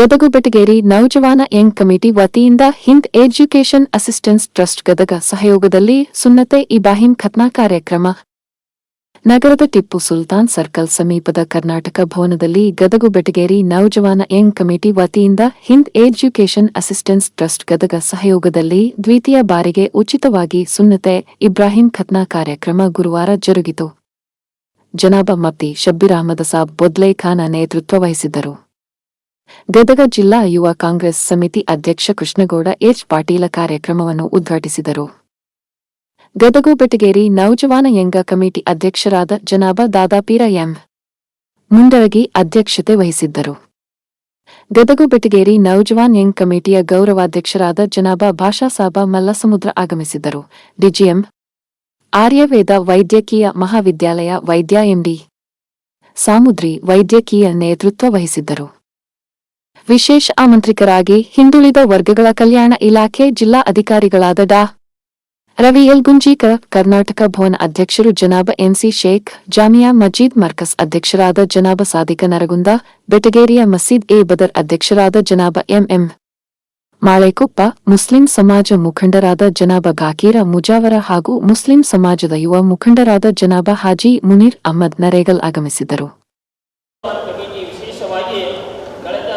Gadag Betageri Naujawan young committee ವತಿಯಿಂದ Hind education assistance trust Gadag ಸಹಯೋಗದಲ್ಲಿ ಸುನ್ನತೆ ಇಬ್ರಾಹಿಂ ಖತ್ನಾ ಕಾರ್ಯಕ್ರಮ. ನಗರದ ಟಿಪ್ಪು ಸುಲ್ತಾನ್ ಸರ್ಕಲ್ ಸಮೀಪದ ಕರ್ನಾಟಕ ಭವನದಲ್ಲಿ ಗದಗು ಬೆಟಗೇರಿ ನೌಜವಾನ ಯಂಗ್ ಕಮಿಟಿ ವತಿಯಿಂದ Hind education assistance trust Gadag ಸಹಯೋಗದಲ್ಲಿ ದ್ವಿತೀಯ ಬಾರಿಗೆ ಉಚಿತವಾಗಿ ಸುನ್ನತೆ ಇಬ್ರಾಹಿಂ ಖತ್ನಾ ಕಾರ್ಯಕ್ರಮ ಗುರುವಾರ ಜರುಗಿತು. ಜನಾಬ ಮಪ್ತಿ ಅಹಮದ್ ಸಾಬ್ ಬೊದ್ಲೆ ಖಾನ ನೇತೃತ್ವ ವಹಿಸಿದ್ದರು. ಗದಗ ಜಿಲ್ಲಾ ಯುವ ಕಾಂಗ್ರೆಸ್ ಸಮಿತಿ ಅಧ್ಯಕ್ಷ ಕೃಷ್ಣಗೌಡ ಎಚ್ ಪಾಟೀಲ ಕಾರ್ಯಕ್ರಮವನ್ನು ಉದ್ಘಾಟಿಸಿದರು. ಗದಗು ಬೆಟಗೇರಿ ನೌಜವಾನ ಯಂಗ ಕಮಿಟಿ ಅಧ್ಯಕ್ಷರಾದ ಜನಾಬ ದಾದಾಪೀರ ಎಂ. ಮುಂಡರಗಿ ಅಧ್ಯಕ್ಷತೆ ವಹಿಸಿದ್ದರು. ಗದಗು ಬೆಟಗೇರಿ ನೌಜವಾನ್ ಯಂಗ್ ಕಮಿಟಿಯ ಗೌರವಾಧ್ಯಕ್ಷರಾದ ಜನಾಬ ಭಾಷಾ ಸಾಬ ಮಲ್ಲಸಮುದ್ರ ಆಗಮಿಸಿದ್ದರು. ಡಿಜಿಎಂ. ಆರ್ಯವೇದ ವೈದ್ಯಕೀಯ ಮಹಾವಿದ್ಯಾಲಯ ವೈದ್ಯ ಎಂಡಿ. ಸಾಮುದ್ರಿ ವೈದ್ಯಕೀಯ ನೇತೃತ್ವ ವಹಿಸಿದ್ದರು. ವಿಶೇಷ ಆಮಂತ್ರಿಕರಾಗಿ ಹಿಂದುಳಿದ ವರ್ಗಗಳ ಕಲ್ಯಾಣ ಇಲಾಖೆ ಜಿಲ್ಲಾ ಅಧಿಕಾರಿಗಳಾದ ಡಾ. ರವಿ ಎಲ್. ಗುಂಜೀಕರ್, ಕರ್ನಾಟಕ ಭವನ ಅಧ್ಯಕ್ಷರು ಜನಾಬ ಎಂಸಿ ಶೇಖ್, ಜಾಮಿಯಾ ಮಜೀದ್ ಮರ್ಕಸ್ ಅಧ್ಯಕ್ಷರಾದ ಜನಾಬ ಸಾದಿಕ ನರಗುಂದ, ಬೆಟಗೇರಿಯ ಮಸೀದ್ ಎ. ಬದರ್ ಅಧ್ಯಕ್ಷರಾದ ಜನಾಬ ಎಂಎಂ ಮಾಳೆಕೊಪ್ಪ, ಮುಸ್ಲಿಂ ಸಮಾಜ ಮುಖಂಡರಾದ ಜನಾಬ ಗಾಕೀರ ಮುಜಾವರ ಹಾಗೂ ಮುಸ್ಲಿಂ ಸಮಾಜದ ಯುವ ಮುಖಂಡರಾದ ಜನಾಬ ಹಾಜಿ ಮುನೀರ್ ಅಹಮದ್ ನರೇಗಲ್ ಆಗಮಿಸಿದ್ದರು ಕಮಿಟಿ ವಿಶೇಷವಾಗಿ ಕಳೆದ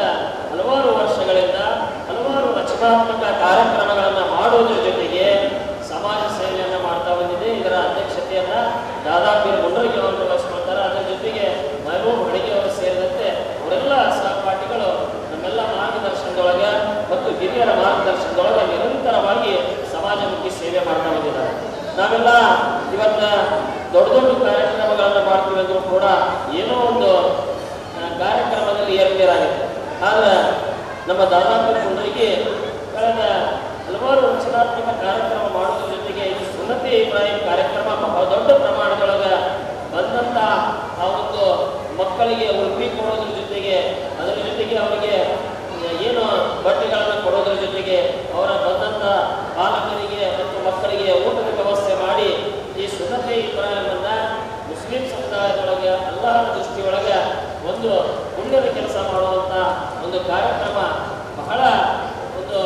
ಹಲವಾರು ವರ್ಷಗಳಿಂದ ಹಲವಾರು ರಚನಾತ್ಮಕ ಕಾರ್ಯಕ್ರಮಗಳನ್ನು ಮಾಡುವುದರ ಜೊತೆಗೆ ಸಮಾಜ ಸೇವೆಯನ್ನು ಮಾಡ್ತಾ ಬಂದಿದೆ ಇದರ ಅಧ್ಯಕ್ಷತೆಯನ್ನ ದಾದಾಪೀರ್ ಮುಂಡರಿಗೆ ಅವರು ವಹಿಸ್ಕೊಳ್ತಾರೆ ಅದರ ಜೊತೆಗೆ ಮಹಬೂಬ್ ಹಡಿಗೆ ಅವರು ಸೇರಿದಂತೆ ಅವರೆಲ್ಲ ಸಹಪಾಠಿಗಳು ನಮ್ಮೆಲ್ಲ ಮಾರ್ಗದರ್ಶನದೊಳಗೆ ಮತ್ತು ಹಿರಿಯರ ಮಾರ್ಗದರ್ಶನದೊಳಗೆ ನಿರಂತರವಾಗಿ ಸಮಾಜಮುಖಿ ಸೇವೆ ಮಾಡ್ತಾ ಬಂದಿದ್ದಾರೆ ನಾವೆಲ್ಲ ಇವತ್ತ ದೊಡ್ಡ ದೊಡ್ಡ ಕಾರ್ಯಕ್ರಮಗಳನ್ನು ಮಾಡ್ತೀವಿ ಅಂದ್ರೂ ಕೂಡ ಏನೋ ಒಂದು ಕಾರ್ಯಕ್ರಮದಲ್ಲಿ ಏರ್ಪೇರಾಗಿದೆ. ಆದ್ರೆ ನಮ್ಮ ದಾದಾಪುರ ಕುಂದರಿಗೆ ಕಳೆದ ಹಲವಾರು ರಚನಾತ್ಮಕ ಕಾರ್ಯಕ್ರಮ ಮಾಡೋದ್ರ ಜೊತೆಗೆ ಈ ಸುನ್ನತಿ ಇಬ್ರಾಹಿಂ ಕಾರ್ಯಕ್ರಮ, ಬಹಳ ದೊಡ್ಡ ಪ್ರಮಾಣದೊಳಗೆ ಬಂದಂತ ಆ ಒಂದು ಮಕ್ಕಳಿಗೆ ಉಡುಪಿ ಕೊಡೋದ್ರ ಜೊತೆಗೆ, ಅದರ ಜೊತೆಗೆ ಅವರಿಗೆ ಏನು ಬಟ್ಟೆಗಳನ್ನು ಕೊಡೋದ್ರ ಜೊತೆಗೆ ಅವರ ಬಂದಂಥ ಪಾಲಕರಿಗೆ ಮತ್ತು ಮಕ್ಕಳಿಗೆ ಊಟದ ವ್ಯವಸ್ಥೆ ಮಾಡಿ ಈ ಸುನ್ನತಿ ಇಬ್ರಾಹಿಮನ್ನ ಮುಸ್ಲಿಂ ಸಮುದಾಯದೊಳಗೆ, ಅಲ್ಲಾಹನ ದೃಷ್ಟಿಯೊಳಗೆ ಒಂದು ಪುಣ್ಯದ ಕೆಲಸ ಮಾಡುವಂಥ ಒಂದು ಕಾರ್ಯಕ್ರಮ ಬಹಳ ಒಂದು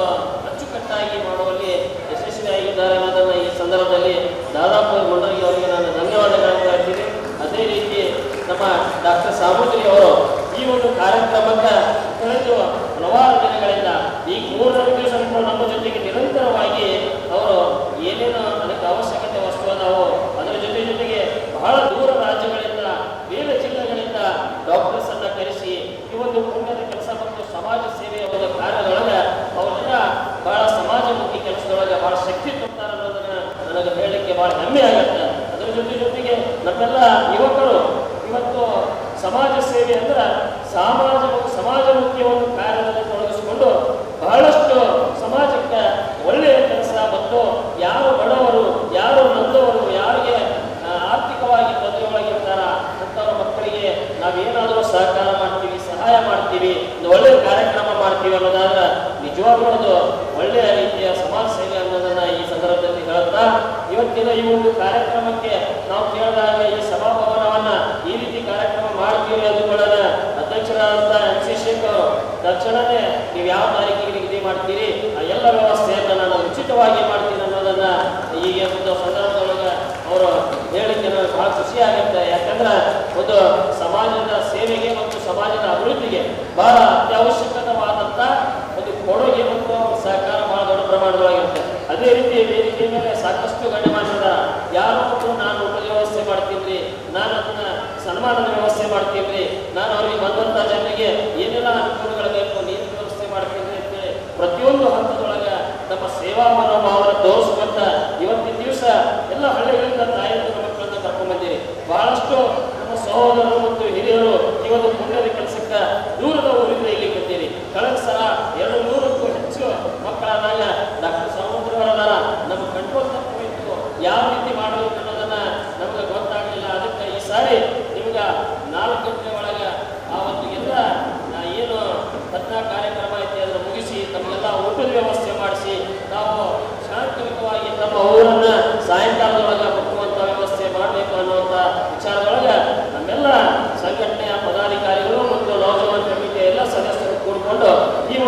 ಅಚ್ಚುಕಟ್ಟಾಗಿ ಮಾಡುವಲ್ಲಿ ಯಶಸ್ವಿಯಾಗಿದ್ದಾರೆ ಅನ್ನೋದನ್ನು ಈ ಸಂದರ್ಭದಲ್ಲಿ ದಾದಾಪುರ ಮಂಡಳಿ ಅವರಿಗೆ ನಾನು ಧನ್ಯವಾದಗಳನ್ನು ಹೇಳ್ತೀನಿ. ಅದೇ ರೀತಿ ನಮ್ಮ ಡಾಕ್ಟರ್ ಸಾಮೂದ್ರಿ ಅವರು ಈ ಒಂದು ಕಾರ್ಯಕ್ರಮಕ್ಕೆ ಕಳೆದು ಹಲವಾರು ದಿನಗಳಿಂದ ಈ ಮೂರನೇ ಸಂಪೂರ್ಣ ನಮ್ಮ ಜೊತೆಗೆ ನಿರಂತರವಾಗಿ ಅವರು ಏನೇನು ಅದಕ್ಕೆ ಅವಶ್ಯಕತೆ ವಸ್ತುವನ್ನು ಅದಾವೋ ಅದರ ಜೊತೆ ಜೊತೆಗೆ ಬಹಳ ದೂರ ರಾಜ್ಯಗಳಿಂದ ಬೇರೆ ಜಿಲ್ಲೆಗಳಿಂದ ಡಾಕ್ಟರ್ಸ್ ಅನ್ನ ಕರೆಸಿ ಈ ಒಂದು ಪುಣ್ಯದ ಕೆಲಸ ಮತ್ತು ಸಮಾಜ ಸೇವೆಯ ಒಂದು ಕಾರ್ಯದೊಳಗೆ ಅವರೆಲ್ಲ ಬಹಳ ಸಮಾಜಮುಖಿ ಕೆಲಸದೊಳಗೆ ಬಹಳ ಶಕ್ತಿ ಕೊಡ್ತಾರೆ ಅನ್ನೋದನ್ನ ನನಗೆ ಹೇಳಲಿಕ್ಕೆ ಬಹಳ ಹೆಮ್ಮೆ ಆಗುತ್ತೆ ಅದರ ಜೊತೆ ಜೊತೆಗೆ ನಮ್ಮೆಲ್ಲ ಯುವಕರು ಇವತ್ತು ಸಮಾಜ ಸೇವೆ ಅಂದ್ರೆ ಸಮಾಜ ಮುಖ್ಯ ಒಂದು ಕಾರ್ಯದಲ್ಲಿ ತೊಡಗಿಸಿಕೊಂಡು ಬಹಳಷ್ಟು ಸಮಾಜಕ್ಕೆ ಒಳ್ಳೆಯ ಕೆಲಸ ಮತ್ತು ಯಾರು ಬಡವರು, ಯಾರು ನೊಂದವರು, ಯಾರಿಗೆ ಆರ್ಥಿಕವಾಗಿ ಬದಲಾಗಿರ್ತಾರ ಅಂಥವ್ರ ಮಕ್ಕಳಿಗೆ ನಾವೇನಾದರೂ ಸಹಕಾರ ಮಾಡ್ತೀವಿ, ಸಹಾಯ ಮಾಡ್ತೀವಿ, ಒಂದು ಒಳ್ಳೆಯ ಕಾರ್ಯಕ್ರಮ ಮಾಡ್ತೀವಿ ಅನ್ನೋದಾದ್ರೆ ನಿಜವಾಗ್ಲೂ ಒಳ್ಳೆಯ ರೀತಿಯ ಸಮಾಜ ಸೇವೆ ಅನ್ನೋದನ್ನ ಈ ಸಂದರ್ಭದಲ್ಲಿ ಹೇಳ್ತಾ ಇವತ್ತಿನ ಈ ಒಂದು ಕಾರ್ಯಕ್ರಮಕ್ಕೆ ನಾವು ಕೇಳಿದಾಗ ಈ ಸಭಾಭವನವನ್ನ ಈ ರೀತಿ ಕಾರ್ಯಕ್ರಮ ಮಾಡ್ತೀವಿ ಅಂದುಕೊಳ್ಳೋಣ. ಅಧ್ಯಕ್ಷರಾದಂತ ಎಂ ಸಿ ಶೇಖರ್ ತಕ್ಷಣವೇ ನೀವು ಯಾವ ತಾರೀಕಿಗೆ ನಿಗದಿ ಮಾಡ್ತೀರಿ? ಆ ಎಲ್ಲ ವ್ಯವಸ್ಥೆಯನ್ನು ನಾನು ಉಚಿತವಾಗಿ ಮಾಡ್ತೀನಿ ಅನ್ನೋದನ್ನ ಈಗ ಒಂದು ಸಂದರ್ಭದೊಳಗೆ ಅವರು ಹೇಳಿಕ್ಕೆ ನನಗೆ ಬಹಳ ಖುಷಿ ಆಗುತ್ತೆ. ಯಾಕಂದ್ರೆ ಒಂದು ಸಮಾಜದ ಸೇವೆಗೆ ಮತ್ತು ಸಮಾಜದ ಅಭಿವೃದ್ಧಿಗೆ ಬಹಳ ಅತ್ಯವಶ್ಯಕವಾದಂಥ ಒಂದು ಕೊಡುಗೆ ಮತ್ತು ಸಹಕಾರ ಬಹಳ ದೊಡ್ಡ ಪ್ರಮಾಣದೊಳಗಿರುತ್ತೆ ಅದೇ ರೀತಿ ವೇದಿಕೆ ಸಾಕಷ್ಟು ಯಾರು ಯಾರೋ ಒಬ್ರು ನಾನು ಊಟದ ವ್ಯವಸ್ಥೆ ಮಾಡ್ತೀನಿ ನಾನು ಅದನ್ನ ಸನ್ಮಾನದ ವ್ಯವಸ್ಥೆ ಮಾಡ್ತೀನಿ ನಾನು ಅವ್ರಿಗೆ ಬಂದಂತ ಜನರಿಗೆ ಏನೆಲ್ಲ ಅನುಕೂಲಗಳು ಬೇಕು ನೀರಿನ ವ್ಯವಸ್ಥೆ ಮಾಡ್ತೀನಿ ಅಂತೇಳಿ ಪ್ರತಿಯೊಂದು ಹಂತದೊಳಗ ನಮ್ಮ ಸೇವಾ ಮನೋಭಾವನ ತೋರಿಸ್ಕೊಂತ ಇವತ್ತಿನ ದಿವಸ ಎಲ್ಲ ಹಳ್ಳಿಗಳಿಂದ ತಾಯಿ ಮಕ್ಕಳನ್ನ ಕರ್ಕೊಂಡ್ ಬಂದಿರಿ. ಬಹಳಷ್ಟು ನಮ್ಮ ಸಹೋದರರು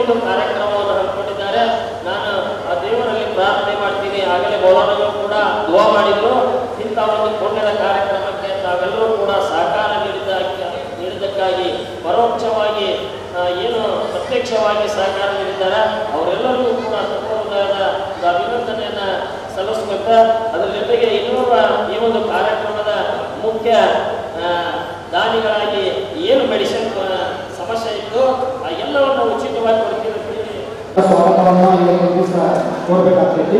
ಒಂದು ಕಾರ್ಯಕ್ರಮವನ್ನು ಹಮ್ಮಿಕೊಂಡಿದ್ದಾರೆ. ನಾನು ಆ ದೇವರಲ್ಲಿ ಪ್ರಾರ್ಥನೆ ಮಾಡ್ತೀನಿ. ಆಗಲೇ ಮೌಲಾನಗಳು ಕೂಡ ದುವಾ ಮಾಡಿದ್ರು. ಇಂಥ ಒಂದು ಪುಣ್ಯದ ಕಾರ್ಯಕ್ರಮಕ್ಕೆ ತಾವೆಲ್ಲರೂ ಕೂಡ ಸಹಕಾರ ನೀಡಿದ ನೀಡಿದ್ದಕ್ಕಾಗಿ ಪರೋಕ್ಷವಾಗಿ ಏನು ಪ್ರತ್ಯಕ್ಷವಾಗಿ ಸಹಕಾರ ನೀಡಿದ್ದಾರೆ. ಅವರೆಲ್ಲರಿಗೂ ಕೂಡ ಹೃದಯದ ಅಭಿನಂದನೆಯನ್ನ ಸಲ್ಲಿಸಬೇಕು ಅದರ ಜೊತೆಗೆ ಇನ್ನೊಬ್ಬ ಈ ಒಂದು ಕಾರ್ಯಕ್ರಮದ ಮುಖ್ಯ ದಾನಿಗಳಾಗಿ ಸ್ವಾಗತವನ್ನು ಇವತ್ತು ದಿವಸ ಕೊಡಬೇಕಾಗ್ತೈತಿ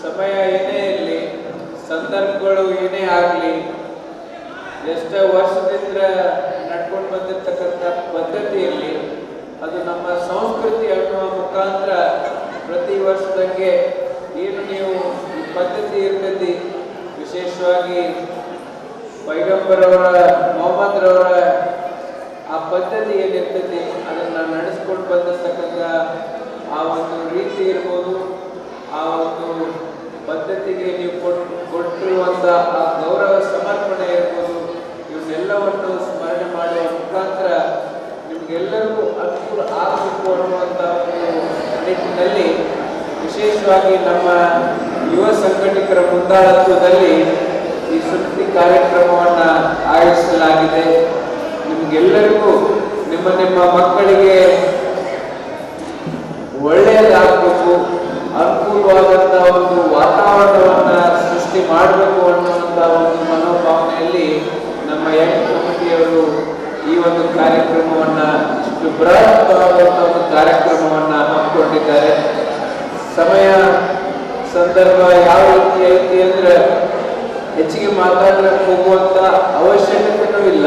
ಸಮಯ ಏನೇ ಇರಲಿ, ಸಂದರ್ಭಗಳು ಏನೇ ಆಗಲಿ, ಎಷ್ಟೇ ವರ್ಷದಿಂದ ನಡ್ಕೊಂಡು ಬಂದಿರ್ತಕ್ಕಂಥ ಪದ್ಧತಿ ಇರಲಿ ಅದು ನಮ್ಮ ಸಂಸ್ಕೃತಿ ಅನ್ನುವ ಮುಖಾಂತರ ಪ್ರತಿ ವರ್ಷದಂಗೆ ಏನು ನೀವು ಈ ಪದ್ಧತಿ ಇರ್ತೈತಿ? ವಿಶೇಷವಾಗಿ ಪೈಗಂಬರವರ ಮೊಹಮ್ಮದ್ರವರ ಆ ಪದ್ಧತಿ ಏನಿರ್ತೈತಿ ಅದನ್ನು ನಡೆಸ್ಕೊಂಡು ಬಂದಿರ್ತಕ್ಕಂಥ ಆ ಒಂದು ರೀತಿ ಇರ್ಬೋದು, ಆ ಒಂದು ಪದ್ಧತಿಗೆ ನೀವು ಕೊಟ್ಟು ಕೊಟ್ಟಿರುವಂಥ ಆ ಗೌರವ ಸಮರ್ಪಣೆ ಇರ್ಬೋದು ಇವನ್ನೆಲ್ಲವನ್ನು ಸ್ಮರಣೆ ಮಾಡುವ ಮುಖಾಂತರ ನಿಮ್ಗೆಲ್ಲರಿಗೂ ಅನುಕೂಲ ಆಗಬೇಕು ಅನ್ನುವಂಥ ಒಂದು ನಿಟ್ಟಿನಲ್ಲಿ ವಿಶೇಷವಾಗಿ ನಮ್ಮ ಯುವ ಸಂಘಟಕರ ಮುಂದಾಳತ್ವದಲ್ಲಿ ಈ ಸುದ್ದಿ ಕಾರ್ಯಕ್ರಮವನ್ನ ಆಯೋಜಿಸಲಾಗಿದೆ. ನಿಮಗೆಲ್ಲರಿಗೂ ನಿಮ್ಮ ನಿಮ್ಮ ಮಕ್ಕಳಿಗೆ ಒಳ್ಳೆಯದಾಗಬೇಕು ಅನುಕೂಲವಾದಂಥ ಒಂದು ವಾತಾವರಣವನ್ನ ಸೃಷ್ಟಿ ಮಾಡಬೇಕು ಅನ್ನುವಂಥ ಒಂದು ಮನೋಭಾವನೆಯಲ್ಲಿ ನಮ್ಮ ಎಂಟು ಕಮಿಟಿಯವರು ಈ ಒಂದು ಕಾರ್ಯಕ್ರಮವನ್ನ ಇಷ್ಟು ಬೃಹತ್ವಾದಂಥ ಒಂದು ಕಾರ್ಯಕ್ರಮವನ್ನು ಹಮ್ಮಿಕೊಂಡಿದ್ದಾರೆ. ಸಮಯ ಸಂದರ್ಭ ಯಾವ ರೀತಿ ಐತಿ ಅಂದ್ರೆ ಹೆಚ್ಚಿಗೆ ಮಾತಾಡಕ್ ಹೋಗುವಂತ ಅವಶ್ಯಕತೆನೂ ಇಲ್ಲ.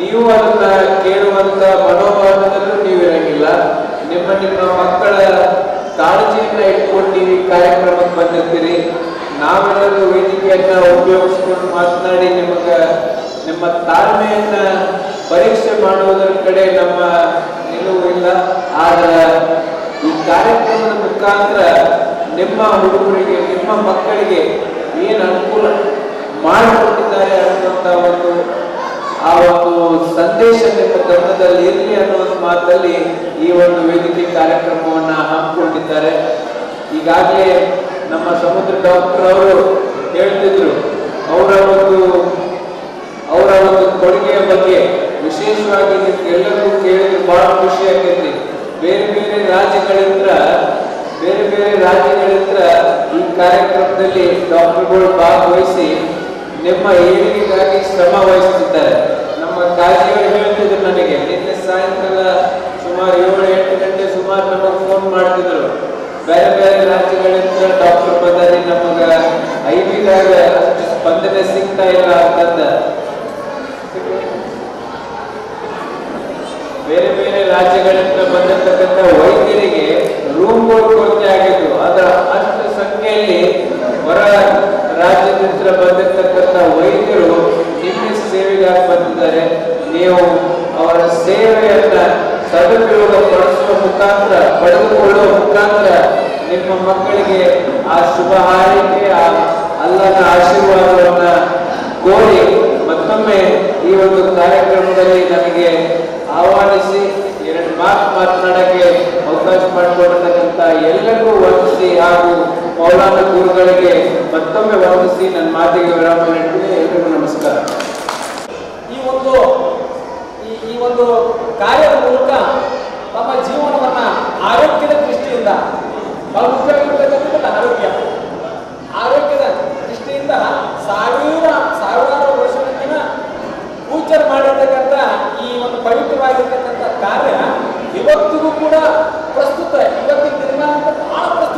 ನೀವು ಅದನ್ನ ಕೇಳುವಂತ ಮನೋಭಾವದಲ್ಲೂ ನೀವು ಇರಂಗಿಲ್ಲ. ನಿಮ್ಮ ನಿಮ್ಮ ಮಕ್ಕಳ ಕಾಳಜಿಯನ್ನ ಇಟ್ಕೊಂಡು ಕಾರ್ಯಕ್ರಮಕ್ಕೆ ಬಂದಿರ್ತೀರಿ ನಾವೆಲ್ಲರೂ ವೇದಿಕೆಯನ್ನ ಉಪಯೋಗಿಸ್ಕೊಂಡು ಮಾತನಾಡಿ ನಿಮಗ ನಿಮ್ಮ ತಾಳ್ಮೆಯನ್ನ ಪರೀಕ್ಷೆ ಮಾಡುವುದರ ಕಡೆ ನಮ್ಮ ನಿಲುವು ಇಲ್ಲ. ಆದ್ರೆ ಕಾರ್ಯಕ್ರಮದ ಮುಖಾಂತರ ನಿಮ್ಮ ಹುಡುಗರಿಗೆ, ನಿಮ್ಮ ಮಕ್ಕಳಿಗೆ ಏನು ಅನುಕೂಲ ಮಾಡಿಕೊಟ್ಟಿದ್ದಾರೆ ಅನ್ನುವಂಥ ಒಂದು, ಆ ಒಂದು ಸಂದೇಶ ನಿಮ್ಮ ಗಮನದಲ್ಲಿ ಇರಲಿ ಅನ್ನೋ ಒಂದು ಮಾತಲ್ಲಿ ಈ ಒಂದು ವೇದಿಕೆ ಕಾರ್ಯಕ್ರಮವನ್ನು ಹಮ್ಮಿಕೊಂಡಿದ್ದಾರೆ. ಈಗಾಗಲೇ ನಮ್ಮ ಸಮುದ್ರ ಡಾಕ್ಟರ್ ಅವರು ಹೇಳ್ತಿದ್ರು, ಅವರ ಒಂದು ಅವರ ಒಂದು ಕೊಡುಗೆಯ ಬಗ್ಗೆ ವಿಶೇಷವಾಗಿ ನಿಮ್ಗೆಲ್ಲರಿಗೂ ಕೇಳಿದ್ರೆ ಬಹಳ ಖುಷಿ ಆಗೈತಿ ಬೇರೆ ಬೇರೆ ರಾಜ್ಯಗಳಿಂದ, ಬೇರೆ ಬೇರೆ ರಾಜ್ಯಗಳಿಂದ ಈ ಕಾರ್ಯಕ್ರಮದಲ್ಲಿ ಡಾಕ್ಟರ್ಗಳು ಭಾಗವಹಿಸಿ ನಿಮ್ಮ ಏಳಿಗೆಗಾಗಿ ಶ್ರಮ ವಹಿಸುತ್ತಿದ್ದಾರೆ. ನಮ್ಮ ಕಾರ್ಯಗಳು ಹೇಳ್ತಿದ್ರು ನನಗೆ, ನಿನ್ನೆ ಸಾಯಂಕಾಲ ಸುಮಾರು ಏಳು ಎಂಟು ಗಂಟೆ ಸುಮಾರು ನಮಗೆ ಫೋನ್ ಮಾಡ್ತಿದ್ರು. ಬೇರೆ ಬೇರೆ ರಾಜ್ಯಗಳಿಂದ ಡಾಕ್ಟರ್ ಬಂದರೆ ನಮಗ ಅಷ್ಟು ಸ್ಪಂದನೆ ಸಿಗ್ತಾ ಇಲ್ಲ ಅಂತಂದ. ಬೇರೆ ಬೇರೆ ರಾಜ್ಯಗಳಿಂದ ಬಂದಿರತಕ್ಕಂಥ ವೈದ್ಯರಿಗೆ ರೂಮ್ ಕೊರತೆ ಆಗಿದ್ದು ಅದರ ಅಷ್ಟು ಸಂಖ್ಯೆಯಲ್ಲಿ ಹೊರ ರಾಜ್ಯದಿಂದ ಬಂದಿರತಕ್ಕಂಥ ವೈದ್ಯರು ನಿಮ್ಮ ಸೇವೆಗಾಗಿ ಬಂದಿದ್ದಾರೆ ನೀವು ಅವರ ಸೇವೆಯನ್ನ ಸದುಪಯೋಗ ಪಡಿಸುವ ಮುಖಾಂತರ, ಪಡೆದುಕೊಳ್ಳುವ ಮುಖಾಂತರ ನಿಮ್ಮ ಮಕ್ಕಳಿಗೆ ಆ ಶುಭ ಹಾರೈಕೆ, ಆ ಅಲ್ಲದ ಆಶೀರ್ವಾದವನ್ನ ಕೋರಿ ಮತ್ತೊಮ್ಮೆ ಈ ಒಂದು ಕಾರ್ಯಕ್ರಮದಲ್ಲಿ ನನಗೆ ಆಹ್ವಾನಿಸಿ ಎರಡು ಮಾತು ಮಾತನಾಡಕ್ಕೆ ಅವಕಾಶ ಮಾಡಿಕೊಡತಕ್ಕಂಥ ಎಲ್ಲರಿಗೂ ವಂದಿಸಿ ಹಾಗೂ ಮೌಲಾನ ಗುರುಗಳಿಗೆ ಮತ್ತೊಮ್ಮೆ ವಂದಿಸಿ ನನ್ನ ಮಾತಿಗೆ ವಿರಾಮ ನೀಡ್ತೀನಿ. ಎಲ್ರಿಗೂ ನಮಸ್ಕಾರ. ಈ ಒಂದು ಈ ಒಂದು ಕಾರ್ಯದ ಮೂಲಕ ತಮ್ಮ ಜೀವನವನ್ನ ಆರೋಗ್ಯದ ದೃಷ್ಟಿಯಿಂದ, ಬಹಳ ಆರೋಗ್ಯ. ಆರೋಗ್ಯದ ದೃಷ್ಟಿಯಿಂದ ಸಾವಿರ, ಸಾವಿರಾರು ವರ್ಷಗಳಿಂದ ಪೂಜೆ ಮಾಡಿರ್ತಕ್ಕಂಥ ಈ ಪವಿತ್ರವಾಗಿರ್ತಕ್ಕಂಥ ಕಾರ್ಯ ಇವತ್ತಿಗೂ ಕೂಡ ಪ್ರಸ್ತುತ ಇವತ್ತಿನ ದಿನ ಅಂತ ಬಹಳ ಪ್ರಸ್ತುತ.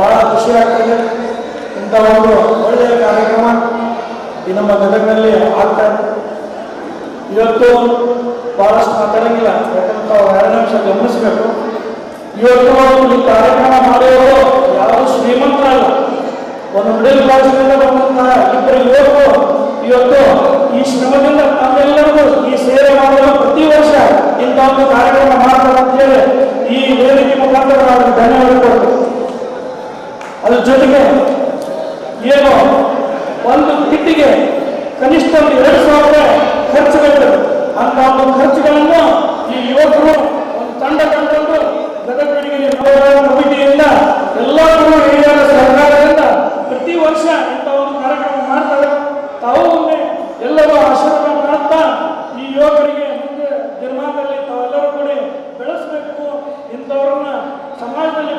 ಭಾಳ ಖುಷಿ ಆಗ್ತದೆ. ಇಂಥ ಒಂದು ಒಳ್ಳೆಯ ಕಾರ್ಯಕ್ರಮ ಈ ನಮ್ಮ ಗದಗನಲ್ಲಿ ಆಗ್ತಾ ಇವತ್ತು ಭಾಳಷ್ಟು ಮಾತಾಡಂಗಿಲ್ಲ ಯಾಕಂತ ತಾವು ಎರಡು ನಿಮಿಷ ಗಮನಿಸಬೇಕು. ಇವತ್ತು ಈ ಕಾರ್ಯಕ್ರಮ ಮಾಡಿರೋರು ಯಾರು ಶ್ರೀಮಂತರಲ್ಲ. ಒಂದು ಮಿಡಲ್ ಕ್ಲಾಸ್ನಿಂದ ಬಂದಂತಹ ಇಬ್ಬರು ಯುವಕರು ಇವತ್ತು ಈ ಶ್ರಮದಿಂದ ನಮ್ಮೆಲ್ಲರಿಗೂ ಈ ಸೇವೆ ಮಾಡಲು ಪ್ರತಿ ವರ್ಷ ಇಂಥ ಒಂದು ಕಾರ್ಯಕ್ರಮ ಏನೋ ಒಂದು ಕಿಟ್ಟಿಗೆ ಕನಿಷ್ಠ ಎರಡು ಸಾವಿರ ಖರ್ಚು ಬೇಕು. ಅಂತ ಒಂದು ಖರ್ಚುಗಳನ್ನು ಈ ಯುವಕರು ಒಂದು ತಂಡ ಕಂಡುಕೊಂಡು ಗದಗಿನ ಎಲ್ಲರೂ ಹಿರಿಯರ ಸರ್ಕಾರದಿಂದ ಪ್ರತಿ ವರ್ಷ ಇಂಥ ಒಂದು ಕಾರ್ಯಕ್ರಮ ಮಾಡ್ತಾರೆ. ತಾವು ಒಮ್ಮೆ ಎಲ್ಲರೂ ಆಶೀರ್ವಾದ ಮಾಡ್ತಾ ಈ ಯುವಕರಿಗೆ ಮುಂದೆ ನಿರ್ಮಾಣದಲ್ಲಿ ತಾವೆಲ್ಲರೂ ಕೂಡಿ ಬೆಳೆಸಬೇಕು. ಇಂಥವ್ರನ್ನ ಸಮಾಜದಲ್ಲಿ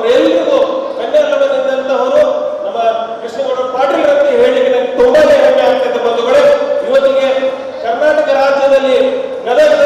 ಅವರೆಲ್ಲರಿಗೂ ಕನ್ನಡದಲ್ಲಿದ್ದಂತಹವರು ನಮ್ಮ ಕೃಷ್ಣಗೌಡ ಪಾಟೀಲ್ ರವರಿಗೆ ಹೇಳಿಕೆ ತುಂಬಾನೇ ಹೆಮ್ಮೆ ಆಗ್ತದೆ ಬಂಧುಗಳು. ಇವತ್ತಿಗೆ ಕರ್ನಾಟಕ ರಾಜ್ಯದಲ್ಲಿ ಗದಗ